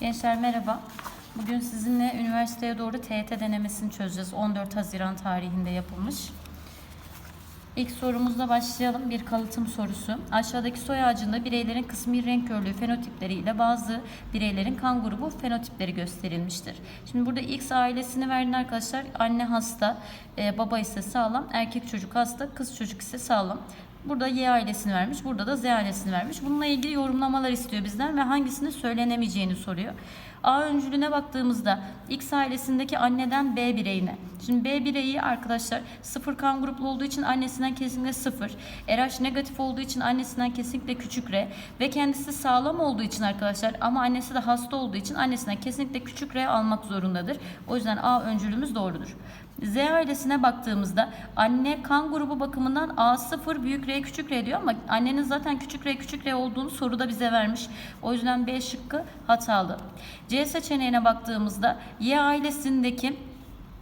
Gençler merhaba. Bugün sizinle üniversiteye doğru TYT denemesini çözeceğiz. 14 Haziran tarihinde yapılmış. İlk sorumuzla başlayalım. Bir kalıtım sorusu. Aşağıdaki soy ağacında bireylerin kısmi renk körlüğü fenotipleri ile bazı bireylerin kan grubu fenotipleri gösterilmiştir. Şimdi burada X ailesini verdin arkadaşlar. Anne hasta, e, baba ise sağlam, erkek çocuk hasta, kız çocuk ise sağlam. Burada Y ailesini vermiş, burada da Z ailesini vermiş. Bununla ilgili yorumlamalar istiyor bizden ve hangisini söylenemeyeceğini soruyor. A öncülüne baktığımızda X ailesindeki anneden B bireyine. Şimdi B bireyi arkadaşlar sıfır kan gruplu olduğu için annesinden kesinlikle sıfır. RH negatif olduğu için annesinden kesinlikle küçük R. Ve kendisi sağlam olduğu için arkadaşlar ama annesi de hasta olduğu için annesinden kesinlikle küçük R almak zorundadır. O yüzden A öncülümüz doğrudur. Z ailesine baktığımızda anne kan grubu bakımından A0 büyük R küçük R diyor ama annenin zaten küçük R küçük R olduğunu soruda bize vermiş. O yüzden B şıkkı hatalı. C seçeneğine baktığımızda Y ailesindeki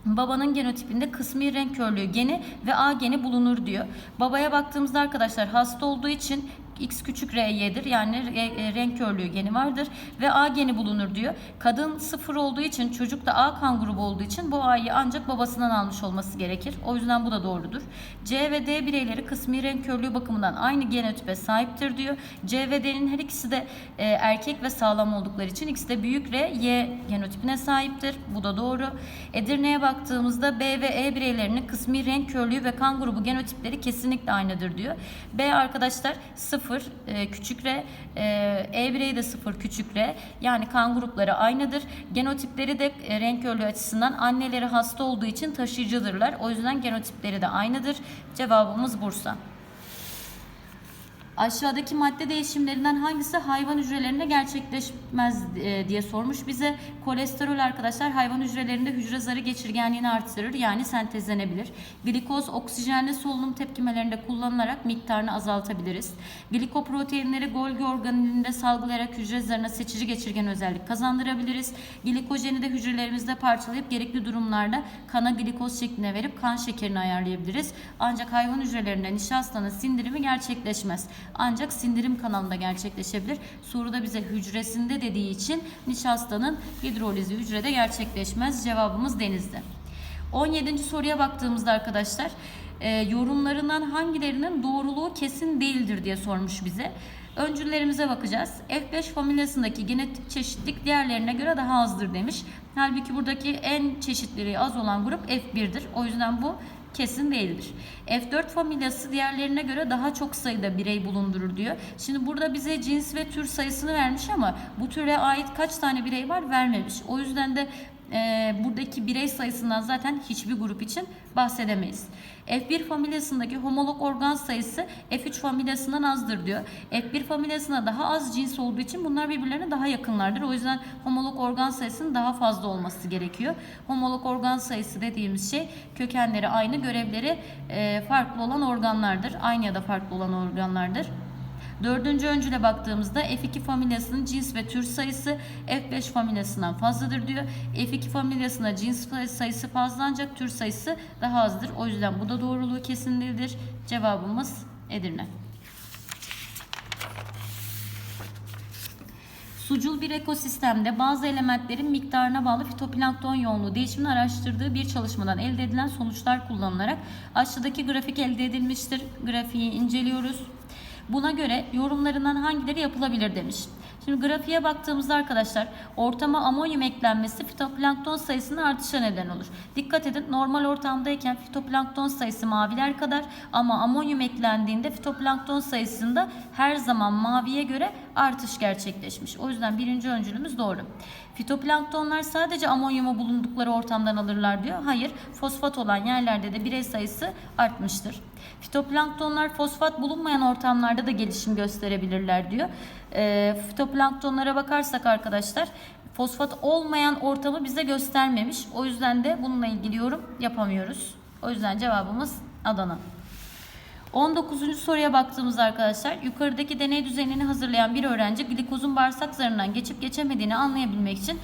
Babanın genotipinde kısmi renk körlüğü geni ve A geni bulunur diyor. Babaya baktığımızda arkadaşlar hasta olduğu için X küçük R'yedir. Yani e, renk körlüğü geni vardır ve A geni bulunur diyor. Kadın sıfır olduğu için çocuk da A kan grubu olduğu için bu A'yı ancak babasından almış olması gerekir. O yüzden bu da doğrudur. C ve D bireyleri kısmi renk körlüğü bakımından aynı genotipe sahiptir diyor. C ve D'nin her ikisi de e, erkek ve sağlam oldukları için ikisi de büyük R, Y genotipine sahiptir. Bu da doğru. Edirne'ye baktığımızda B ve E bireylerinin kısmi renk körlüğü ve kan grubu genotipleri kesinlikle aynıdır diyor. B arkadaşlar 0 e, küçük R, e, E bireyi de 0 küçük R. Yani kan grupları aynıdır. Genotipleri de e, renk körlüğü açısından anneleri hasta olduğu için taşıyıcıdırlar. O yüzden genotipleri de aynıdır. Cevabımız Bursa. Aşağıdaki madde değişimlerinden hangisi hayvan hücrelerinde gerçekleşmez e, diye sormuş bize. Kolesterol arkadaşlar hayvan hücrelerinde hücre zarı geçirgenliğini artırır yani sentezlenebilir. Glikoz oksijenli solunum tepkimelerinde kullanılarak miktarını azaltabiliriz. Glikoproteinleri Golgi organelinde salgılayarak hücre zarına seçici geçirgen özellik kazandırabiliriz. Glikojeni de hücrelerimizde parçalayıp gerekli durumlarda kana glikoz şeklinde verip kan şekerini ayarlayabiliriz. Ancak hayvan hücrelerinde nişastanın sindirimi gerçekleşmez. Ancak sindirim kanalında gerçekleşebilir. Soruda bize hücresinde dediği için nişastanın hidrolizi hücrede gerçekleşmez. Cevabımız denizde. 17. soruya baktığımızda arkadaşlar e, yorumlarından hangilerinin doğruluğu kesin değildir diye sormuş bize. Öncüllerimize bakacağız. F5 familyasındaki genetik çeşitlilik diğerlerine göre daha azdır demiş. Halbuki buradaki en çeşitliliği az olan grup F1'dir. O yüzden bu kesin değildir. F4 familyası diğerlerine göre daha çok sayıda birey bulundurur diyor. Şimdi burada bize cins ve tür sayısını vermiş ama bu türe ait kaç tane birey var vermemiş. O yüzden de e, buradaki birey sayısından zaten hiçbir grup için bahsedemeyiz. F1 familyasındaki homolog organ sayısı F3 familyasından azdır diyor. F1 familyasında daha az cins olduğu için bunlar birbirlerine daha yakınlardır. O yüzden homolog organ sayısının daha fazla olması gerekiyor. Homolog organ sayısı dediğimiz şey kökenleri aynı, görevleri e, farklı olan organlardır. Aynı ya da farklı olan organlardır. Dördüncü öncüle baktığımızda F2 familyasının cins ve tür sayısı F5 familyasından fazladır diyor. F2 familyasında cins sayısı fazla ancak tür sayısı daha azdır. O yüzden bu da doğruluğu kesin değildir. Cevabımız Edirne. Sucul bir ekosistemde bazı elementlerin miktarına bağlı fitoplankton yoğunluğu değişimini araştırdığı bir çalışmadan elde edilen sonuçlar kullanılarak aşağıdaki grafik elde edilmiştir. Grafiği inceliyoruz. Buna göre yorumlarından hangileri yapılabilir demiş. Şimdi grafiğe baktığımızda arkadaşlar ortama amonyum eklenmesi fitoplankton sayısının artışa neden olur. Dikkat edin normal ortamdayken fitoplankton sayısı maviler kadar ama amonyum eklendiğinde fitoplankton sayısında her zaman maviye göre artış gerçekleşmiş. O yüzden birinci öncülümüz doğru. Fitoplanktonlar sadece amonyumu bulundukları ortamdan alırlar diyor. Hayır, fosfat olan yerlerde de birey sayısı artmıştır. Fitoplanktonlar fosfat bulunmayan ortamlarda da gelişim gösterebilirler diyor. E, fitoplanktonlara bakarsak arkadaşlar fosfat olmayan ortamı bize göstermemiş. O yüzden de bununla ilgili yorum yapamıyoruz. O yüzden cevabımız Adana. 19. soruya baktığımızda arkadaşlar yukarıdaki deney düzenini hazırlayan bir öğrenci glikozun bağırsak zarından geçip geçemediğini anlayabilmek için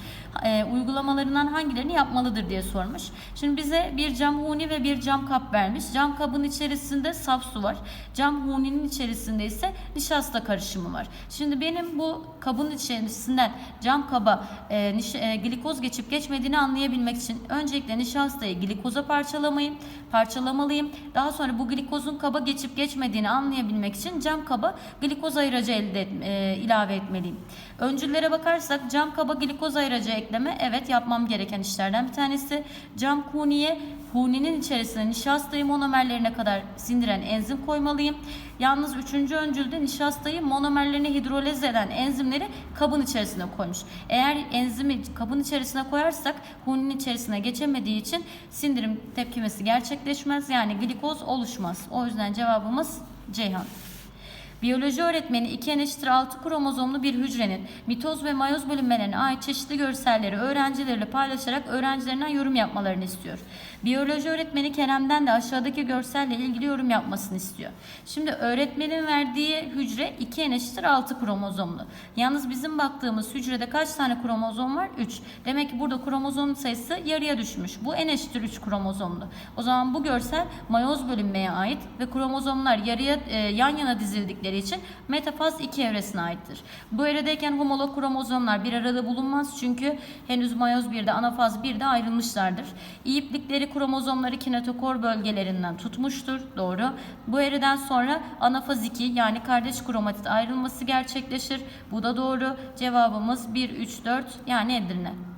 e, uygulamalarından hangilerini yapmalıdır diye sormuş. Şimdi bize bir cam huni ve bir cam kap vermiş. Cam kabın içerisinde saf su var. Cam huninin içerisinde ise nişasta karışımı var. Şimdi benim bu kabın içerisinden cam kaba e, niş- e, glikoz geçip geçmediğini anlayabilmek için öncelikle nişastayı glikoza parçalamayı parçalamalıyım. Daha sonra bu glikozun kaba geçip geçmediğini anlayabilmek için cam kaba glikoz ayıracı elde et, e, ilave etmeliyim. Öncüllere bakarsak cam kaba glikoz ayıracı ekleme evet yapmam gereken işlerden bir tanesi. Cam huniye huninin içerisine nişastayı monomerlerine kadar sindiren enzim koymalıyım. Yalnız üçüncü öncülde nişastayı monomerlerine hidroliz eden enzimleri kabın içerisine koymuş. Eğer enzimi kabın içerisine koyarsak huninin içerisine geçemediği için sindirim tepkimesi gerçekleşmez. Yani glikoz oluşmaz. O yüzden cevabımız Ceyhan. Biyoloji öğretmeni 2 n eşittir 6 kromozomlu bir hücrenin mitoz ve mayoz bölünmelerine ait çeşitli görselleri öğrencileriyle paylaşarak öğrencilerinden yorum yapmalarını istiyor. Biyoloji öğretmeni Kerem'den de aşağıdaki görselle ilgili yorum yapmasını istiyor. Şimdi öğretmenin verdiği hücre 2 n eşittir 6 kromozomlu. Yalnız bizim baktığımız hücrede kaç tane kromozom var? 3. Demek ki burada kromozom sayısı yarıya düşmüş. Bu n eşittir 3 kromozomlu. O zaman bu görsel mayoz bölünmeye ait ve kromozomlar yarıya e, yan yana dizildikleri için metafaz 2 evresine aittir. Bu evredeyken homolog kromozomlar bir arada bulunmaz çünkü henüz mayoz 1'de anafaz 1'de ayrılmışlardır. İyi iplikleri kromozomları kinetokor bölgelerinden tutmuştur. Doğru. Bu evreden sonra anafaz 2 yani kardeş kromatit ayrılması gerçekleşir. Bu da doğru. Cevabımız 1, 3, 4 yani Edirne.